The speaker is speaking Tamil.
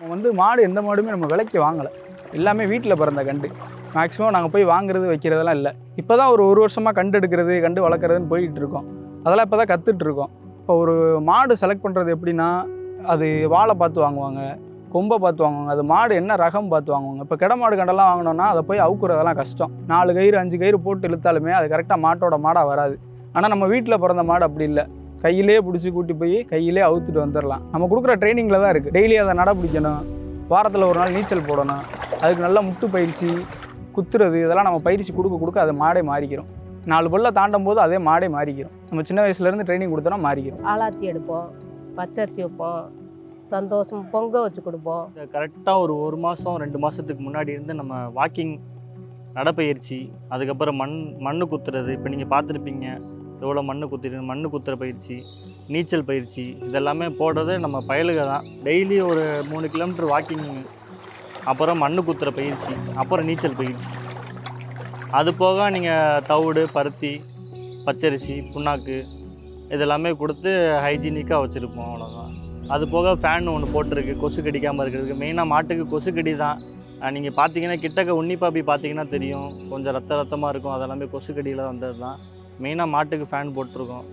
வந்து மாடு எந்த மாடுமே நம்ம விலைக்கு வாங்கலை. எல்லாமே வீட்டில் பிறந்த கண்டு. மேக்ஸிமம் நாங்கள் போய் வாங்குறது வைக்கிறதெல்லாம் இல்லை. இப்போ தான் ஒரு ஒரு வருஷமாக கண்டு எடுக்கிறது கண்டு வளர்க்குறதுன்னு போயிட்டு இருக்கோம். அதெல்லாம் இப்போ தான் கற்றுட்ருக்கோம் இப்போ ஒரு மாடு செலக்ட் பண்ணுறது எப்படின்னா அது வாழை பார்த்து வாங்குவாங்க கொம்பை பார்த்து வாங்குவாங்க அது மாடு என்ன ரகம் பார்த்து வாங்குவாங்க. இப்போ கிட மாடு கண்டெல்லாம் வாங்கினோன்னா அதை போய் அவுக்குறதெல்லாம் கஷ்டம். நாலு கயிறு அஞ்சு கயிறு போட்டு இழுத்தாலுமே அது கரெக்டாக மாட்டோட மாடாக வராது. ஆனால் நம்ம வீட்டில் பிறந்த மாடு அப்படி இல்லை. கையிலே பிடிச்சி கூட்டி போய் கையிலே அவுத்துட்டு வந்துடலாம். நம்ம கொடுக்குற ட்ரைனிங்கில் தான் இருக்குது டெய்லி அதை நட பிடிக்கணும். வாரத்தில் ஒரு நாள் நீச்சல் போடணும். அதுக்கு நல்ல முட்டு பயிற்சி குத்துறது இதெல்லாம் நம்ம பயிற்சி கொடுக்க கொடுக்க அது மாடே மாறிக்கிறோம். நாலு பல்ல தாண்டும் போது அதே மாடே மாறிக்கிறோம். நம்ம சின்ன வயசுலேருந்து ட்ரைனிங் கொடுத்தோன்னா மாறிக்கிறோம். ஆலாத்தி எடுப்போம். பச்சரிசி வைப்போம். சந்தோஷம் பொங்க வச்சு கொடுப்போம். கரெக்டாக ஒரு ஒரு மாதம் ரெண்டு மாதத்துக்கு முன்னாடி இருந்து நம்ம வாக்கிங் நடைப்பயிற்சி அதுக்கப்புறம் மண் மண்ணு குத்துறது இப்போ நீங்கள் பார்த்துருப்பீங்க. எவ்வளோ மண்ணு குத்திட்டு மண்ணு குத்துற பயிற்சி நீச்சல் பயிற்சி இதெல்லாமே போடுறது நம்ம பயலுக தான். டெய்லி ஒரு மூணு கிலோமீட்டர் வாக்கிங் அப்புறம் மண் குத்துற பயிற்சி அப்புறம் நீச்சல் பயிற்சி. அது போக நீங்கள் தவிடு பருத்தி பச்சரிசி புண்ணாக்கு இதெல்லாமே கொடுத்து ஹைஜீனிக்காக வச்சுருப்போம் அவ்வளோதான் அது போக ஃபேன் ஒன்று போட்டிருக்கு கொசு கடிக்காமல் இருக்கிறதுக்கு. மெயினாக மாட்டுக்கு கொசு கடி தான். நீங்கள் பார்த்தீங்கன்னா கிட்டக்க உன்னிப்பாப்பி பார்த்தீங்கன்னா தெரியும். கொஞ்சம் ரத்த ரத்தமாக இருக்கும். அதெல்லாமே கொசு கடியில் வந்தது தான் மெயினாக மாட்டுக்கு ஃபேன் போட்டிருக்கோம்.